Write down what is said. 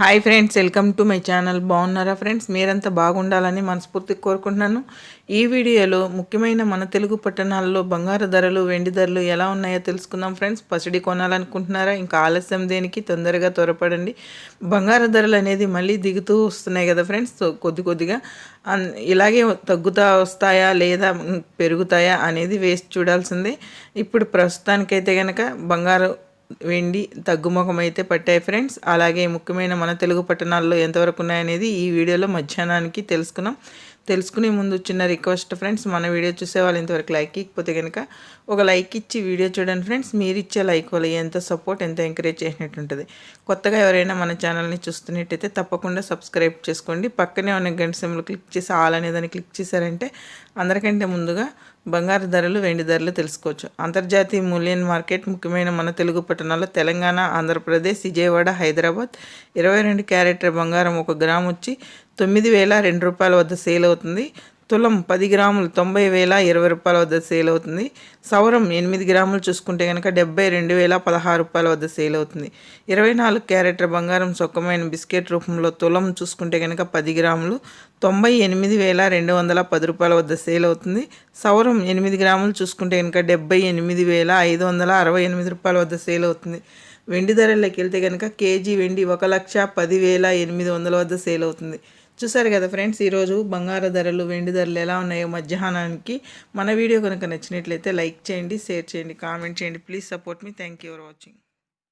Hi friends welcome to my channel బాగున్నారా friends మీరంతా బాగుండాలని మనస్ఫూర్తిగా కోరుకుంటున్నాను. ఈ వీడియోలో ముఖ్యమైన మన తెలుగు పట్టణాల్లో బంగారు ధరలు వెండి ధరలు ఎలా ఉన్నాయో తెలుసుకుందాం ఫ్రెండ్స్ పసిడి కొనాలనుకుంటున్నారా? ఇంకా ఆలస్యం దేనికి? తొందరగా త్వరపడండి. బంగారు ధరలు అనేది మళ్ళీ దిగుతూ వస్తున్నాయి కదా ఫ్రెండ్స్ కొద్ది కొద్దిగా ఇలాగే తగ్గుతా వస్తాయా లేదా పెరుగుతాయా అనేది వేసి చూడాల్సిందే. ఇప్పుడు ప్రస్తుతానికైతే కనుక బంగారు వెండి తగ్గుముఖం అయితే పట్టాయి ఫ్రెండ్స్. అలాగే ముఖ్యమైన మన తెలుగు పట్టణాల్లో ఎంతవరకు ఉన్నాయనేది ఈ వీడియోలో మధ్యాహ్నానికి తెలుసుకున్నాం. తెలుసుకునే ముందు చిన్న రిక్వెస్ట్ ఫ్రెండ్స్ మన వీడియో చూసే వాళ్ళు ఇంతవరకు లైక్ ఇకపోతే కనుక ఒక లైక్ ఇచ్చి వీడియో చూడండి ఫ్రెండ్స్. మీరు ఇచ్చే లైక్ వల్ల ఎంత సపోర్ట్ ఎంత ఎంకరేజ్ చేసినట్టు ఉంటుంది. కొత్తగా ఎవరైనా మన ఛానల్ని చూస్తున్నట్టయితే తప్పకుండా సబ్స్క్రైబ్ చేసుకోండి. పక్కనే ఉన్న గంట సిమ్లు క్లిక్ చేసి ఆల్ అనేదాన్ని క్లిక్ చేశారంటే అందరికంటే ముందుగా బంగారు ధరలు వెండి ధరలు తెలుసుకోవచ్చు. అంతర్జాతీయ మూల్యం మార్కెట్ ముఖ్యమైన మన తెలుగు పట్టణాల్లో తెలంగాణ ఆంధ్రప్రదేశ్ విజయవాడ హైదరాబాద్. ఇరవై రెండు క్యారెట్ బంగారం ఒక గ్రామ్ వచ్చి తొమ్మిది వేల రెండు రూపాయల వద్ద సేల్ అవుతుంది. తులం పది గ్రాములు తొంభై వేల ఇరవై రూపాయల వద్ద సేల్ అవుతుంది. సవరం ఎనిమిది గ్రాములు చూసుకుంటే కనుక డెబ్బై రెండు వేల పదహారు రూపాయల వద్ద సేల్ అవుతుంది. ఇరవై నాలుగు క్యారెట్ల బంగారం సొక్కమైన బిస్కెట్ రూపంలో తులం చూసుకుంటే కనుక పది గ్రాములు తొంభై ఎనిమిది వేల రెండు వందల పది రూపాయల వద్ద సేల్ అవుతుంది. సవరం ఎనిమిది గ్రాములు చూసుకుంటే కనుక డెబ్బై ఎనిమిది వేల ఐదు వందల అరవై ఎనిమిది రూపాయల వద్ద సేల్ అవుతుంది. వెండి ధరల్లోకి వెళ్తే కనుక కేజీ వెండి ఒక లక్ష పదివేల ఎనిమిది వందల వద్ద సేల్ అవుతుంది. చూసారు కదా ఫ్రెండ్స్ ఈరోజు బంగారు ధరలు వెండి ధరలు ఎలా ఉన్నాయో మధ్యాహ్నానికి. మన వీడియో కనుక నచ్చినట్లయితే లైక్ చేయండి షేర్ చేయండి కామెంట్ చేయండి. Please support me. Thank you for watching.